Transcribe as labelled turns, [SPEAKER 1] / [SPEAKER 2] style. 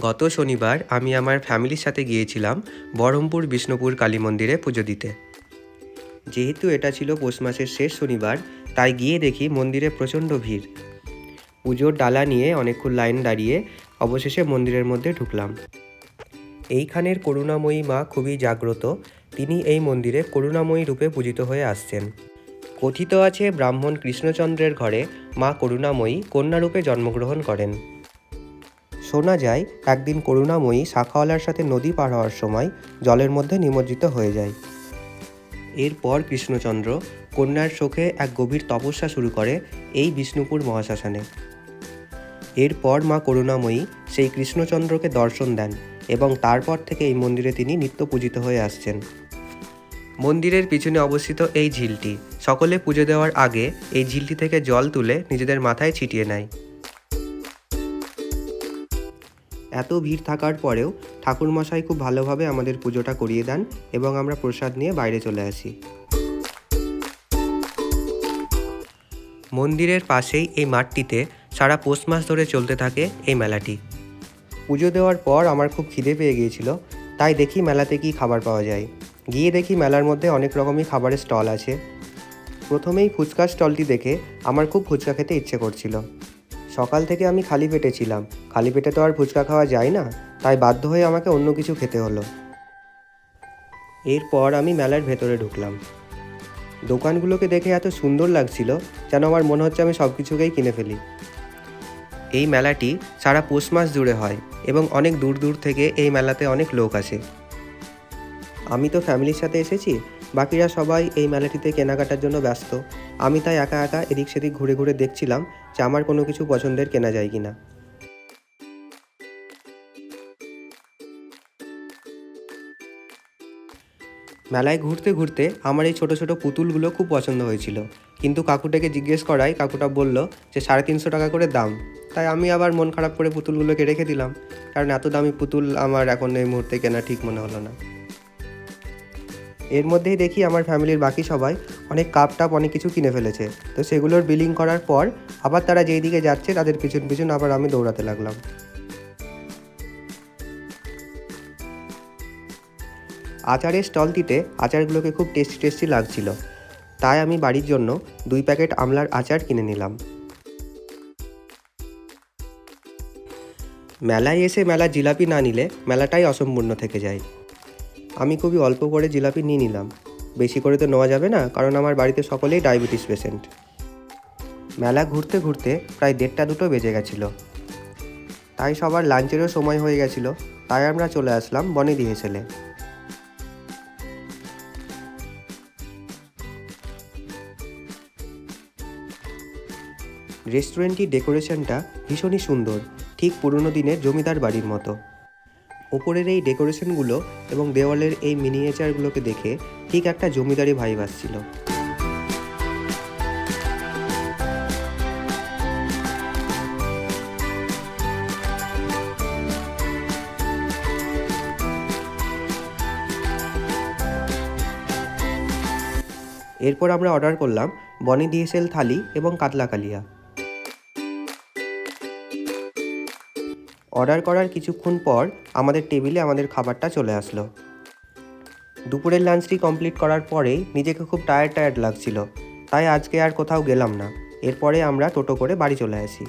[SPEAKER 1] গত শনিবার আমি আমার ফ্যামিলির সাথে গিয়েছিলাম বহরমপুর বিষ্ণুপুর কালী মন্দিরে পুজো দিতে। যেহেতু এটা ছিল পৌষ মাসের শেষ শনিবার, তাই গিয়ে দেখি মন্দিরে প্রচণ্ড ভিড়। পুজোর ডালা নিয়ে অনেকক্ষণ লাইন দাঁড়িয়ে অবশেষে মন্দিরের মধ্যে ঢুকলাম। এইখানের করুণাময়ী মা খুবই জাগ্রত, তিনি এই মন্দিরে করুণাময়ী রূপে পূজিত হয়ে আসছেন। কথিত আছে ব্রাহ্মণ কৃষ্ণচন্দ্রের ঘরে মা করুণাময়ী কন্যারূপে জন্মগ্রহণ করেন। শোনা যায়, একদিন করুণাময়ী শাখাওয়ালার সাথে নদী পার হওয়ার সময় জলের মধ্যে নিমজ্জিত হয়ে যায়। এরপর কৃষ্ণচন্দ্র কন্যার শোকে এক গভীর তপস্যা শুরু করে এই বিষ্ণুপুর মহাশ্মশানে। এরপর মা করুণাময়ী সেই কৃষ্ণচন্দ্রকে দর্শন দেন এবং তারপর থেকে এই মন্দিরে তিনি নিত্য পূজিত হয়ে আসছেন। মন্দিরের পিছনে অবস্থিত এই ঝিলটি, সকলে পুজো দেওয়ার আগে এই ঝিলটি থেকে জল তুলে নিজেদের মাথায় ছিটিয়ে নেয়। এত ভিড় থাকার পরেও ঠাকুরমশাই খুব ভালোভাবে আমাদের পুজোটা করিয়ে দেন এবং আমরা প্রসাদ নিয়ে বাইরে চলে আসি। মন্দিরের পাশেই এই মাঠটিতে সারা পৌষ মাস ধরে চলতে থাকে এই মেলাটি। পুজো দেওয়ার পর আমার খুব খিদে পেয়ে গিয়েছিল, তাই দেখি মেলাতে কি খাবার পাওয়া যায়। গিয়ে দেখি মেলার মধ্যে অনেক রকমই খাবারের স্টল আছে। প্রথমেই ফুচকার স্টলটি দেখে আমার খুব ফুচকা খেতে ইচ্ছে করছিল। সকাল থেকে আমি খালি পেটে ছিলাম খালি পেটে তো আর ফুচকা খাওয়া যায় না, তাই বাধ্য হয়ে আমাকে অন্য কিছু খেতে হলো। এরপর আমি মেলার ভেতরে ঢুকলাম। দোকানগুলোকে দেখে এত সুন্দর লাগছিল যেন আমার মনে হচ্ছে আমি সব কিছুকেই কিনে ফেলি। এই মেলাটি সারা পৌষ মাস জুড়ে হয় এবং অনেক দূর দূর থেকে এই মেলাতে অনেক লোক আসে। আমি তো ফ্যামিলির সাথে এসেছি, বাকিরা সবাই এই মেলাটিতে কেনাকাটার জন্য ব্যস্ত। আমি তাই একা একা এদিক সেদিক ঘুরে ঘুরে দেখছিলাম যে আমার কোনো কিছু পছন্দের কেনা যায় কিনা। মেলায় ঘুরতে ঘুরতে আমার এই ছোটো ছোটো পুতুলগুলো খুব পছন্দ হয়েছিল। কিন্তু কাকুটাকে জিজ্ঞেস করায় কাকুটা বলল যে সাড়ে তিনশো টাকা করে দাম। তাই আমি আবার মন খারাপ করে পুতুলগুলোকে রেখে দিলাম। কারণ এত দামি পুতুল আমার এখন এই মুহূর্তে কেনা ঠিক মনে হলো না। এর মধ্যেই দেখি আমার ফ্যামিলির বাকি সবাই অনেক কাপ টাপ অনেক কিছু কিনে ফেলেছে। তো সেগুলোর বিলিং করার পর আবার তারা যেই দিকে যাচ্ছে তাদের পিছন পিছন আবার আমি দৌড়াতে লাগলাম। আচারের স্টলটিতে আচারগুলোকে খুব টেস্টি টেস্টি লাগছিল। তাই আমি বাড়ির জন্য দুই প্যাকেট আমলার আচার কিনে নিলাম। মেলায় এসে মেলা জিলাপি না নিলে মেলাটাই অসম্পূর্ণ থেকে যায়। আমি খুবই অল্প করে জিলাপি নিয়ে নিলাম। বেশি করে তো নেওয়া যাবে না, কারণ আমার বাড়িতে সকলেই ডায়াবেটিস পেশেন্ট। মেলা ঘুরতে ঘুরতে প্রায় দেড়টা দুটো বেজে গেছিল। তাই সবার লাঞ্চেরও সময় হয়ে গেছিল, তাই আমরা চলে আসলাম বনেদি হেসেলে। রেস্টুরেন্টটির ডেকোরেশনটা ভীষণই সুন্দর, ঠিক পুরনো দিনের জমিদার বাড়ির মতো। ওপরের এই ডেকোরেশনগুলো এবং দেওয়ালের এই মিনিয়েচারগুলোকে দেখে ঠিক একটা জমিদারি ভাইব আসছিল। এরপর আমরা অর্ডার করলাম বনি ডিএসএল থালি এবং কাতলা কালিয়া। অর্ডার করার কিছুক্ষণ পর আমাদের টেবিলে আমাদের খাবারটা চলে আসলো। দুপুরের লাঞ্চটি কমপ্লিট করার পরে নিজেকে খুব টায়ার্ড টায়ার্ড লাগছিল, তাই আজকে আর কোথাও গেলাম না। এরপরে আমরা টোটো করে বাড়ি চলে আসি।